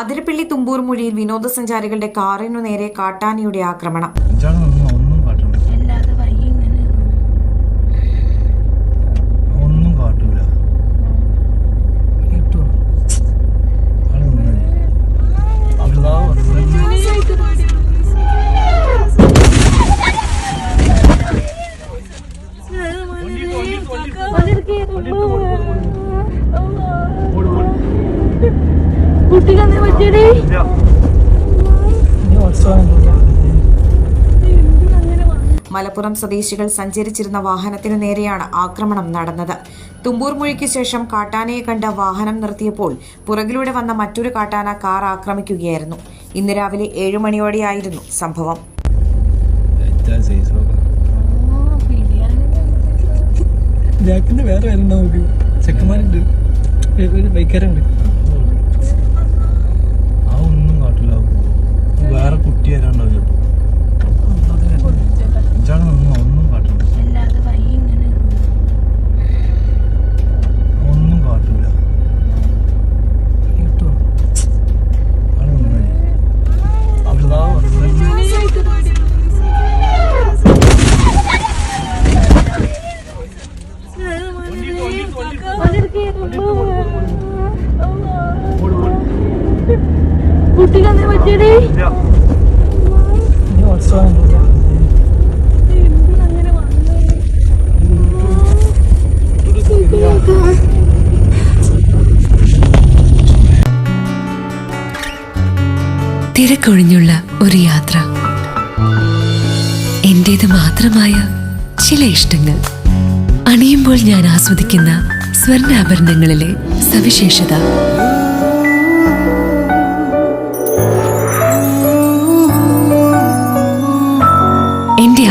Athirappilly Thumboor മൊഴിയിൽ വിനോദസഞ്ചാരികളുടെ കാറിനു നേരെ കാട്ടാനയുടെ ആക്രമണം. ഇതാണ് ഒന്നും ഒന്നും കുട്ടികളെ പറ്റിയടേ മലപ്പുറം സ്വദേശികൾ സഞ്ചരിച്ചിരുന്ന വാഹനത്തിനു നേരെയാണ് ആക്രമണം നടന്നത്. തുമ്പൂർ മുഴിക്ക് ശേഷം കാട്ടാനയെ കണ്ട് വാഹനം നിർത്തിയപ്പോൾ പുറകിലൂടെ വന്ന മറ്റൊരു കാട്ടാന കാർ ആക്രമിക്കുകയായിരുന്നു. ഇന്ന് രാവിലെ ഏഴു മണിയോടെയായിരുന്നു സംഭവം. വേറെ ചെക്കന്മാരുണ്ട്. ഒരു ബൈക്കാരുണ്ട്. കുട്ടികളെ വന്നു തിരക്കൊഴിഞ്ഞുള്ള ഒരു യാത്ര. എന്റേത് മാത്രമായ ചില ഇഷ്ടങ്ങൾ. അണിയുമ്പോൾ ഞാൻ ആസ്വദിക്കുന്ന സ്വർണാഭരണങ്ങളിലെ സവിശേഷത.